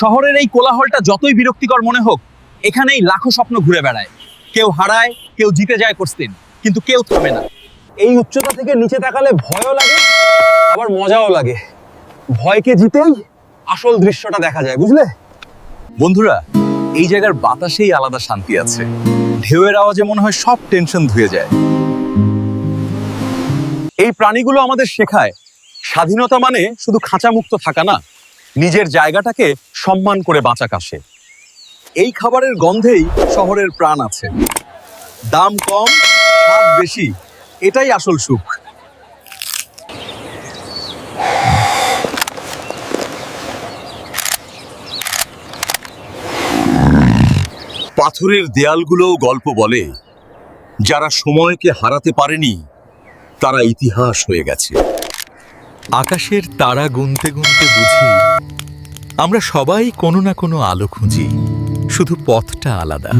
শহরের এই কোলাহলটা যতই বিরক্তিকর মনে হোক, এখানেই লাখো স্বপ্ন ঘুরে বেড়ায়। কেউ হারায়, কেউ জিতে যায় কোর্সদিন কিন্তু কেউ থামে না। এই উচ্চতা থেকে নিচে তাকালে ভয়ও লাগে, আবার মজাও লাগে। ভয়কে জিতেই আসল দৃশ্যটা দেখা যায়, বুঝলে? বন্ধুরা, এই জায়গার বাতাসেই আলাদা শান্তি আছে। ঢেউয়ের আওয়াজে মনে হয় সব টেনশন ধুয়ে যায়। এই প্রাণীগুলো আমাদের শেখায়, স্বাধীনতা মানে শুধু খাঁচামুক্ত থাকা না নিজের জায়গাটাকে সম্মান করে বাঁচা কাশে এই খাবারের গন্ধেই শহরের প্রাণ আছে। দাম কম, স্বাদ বেশি, এটাই আসল সুখ। পাথরের দেয়ালগুলোও গল্প বলে, যারা সময়কে হারাতে পারেনি, তারা ইতিহাস হয়ে গেছে। আকাশের তারা গুনতে গুনতে বুঝি আমরা সবাই কোনো না কোনো আলো খুঁজি শুধু পথটা আলাদা।